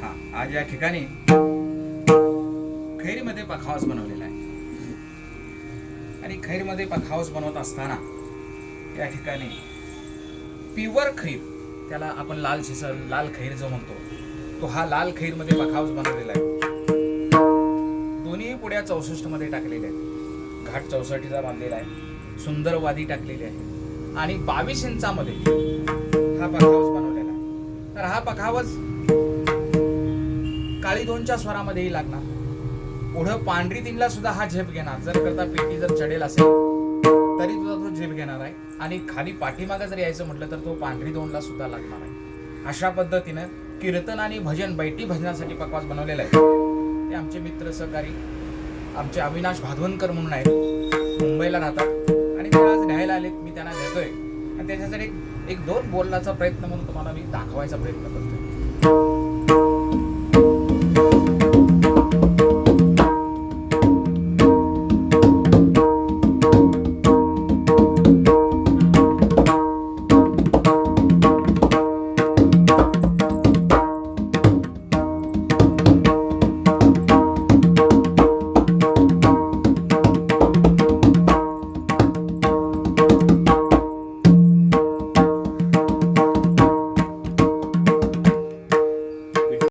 हा आज या ठिकाणी खैरीमध्ये पखावस बनवलेला आहे. आणि खैरीमध्ये पखावस बनवत असताना या ठिकाणी पिवर खैर त्याला आपण लाल शिसर लाल खैर जो म्हणतो तो हा लाल खैरमध्ये पखावस बनवलेला आहे. दोन्ही पुड्या चौसष्टमध्ये टाकलेल्या आहेत. घाट चौसष्टीचा बांधलेला आहे. सुंदर वादी टाकलेली आहे. आणि बावीस इंचामध्ये हा पखावस बघावच काळी दोनच्या स्वरामध्येही लागणार. पुढं पांढरी तीनला सुद्धा हा झेप घेणार. जर करता पेटी जर चढेल असेल तरी सुद्धा तो झेप घेणार आहे. आणि खाली पाठीमागं जर यायचं म्हटलं तर तो पांढरी दोनला सुद्धा लागणार आहे. अशा पद्धतीनं कीर्तन आणि भजन बैठी भजनासाठी पकवास बनवलेला आहे. ते आमचे मित्र सहकारी आमचे अविनाश भादवनकर म्हणून आहेत. मुंबईला राहतात. आणि ते आज न्यायला आलेत. मी त्यांना देतोय. आणि त्याच्यासाठी एक- एक दोन बोलण्याचा प्रयत्न म्हणून तुम्हाला मी दाखवायचा प्रयत्न करतो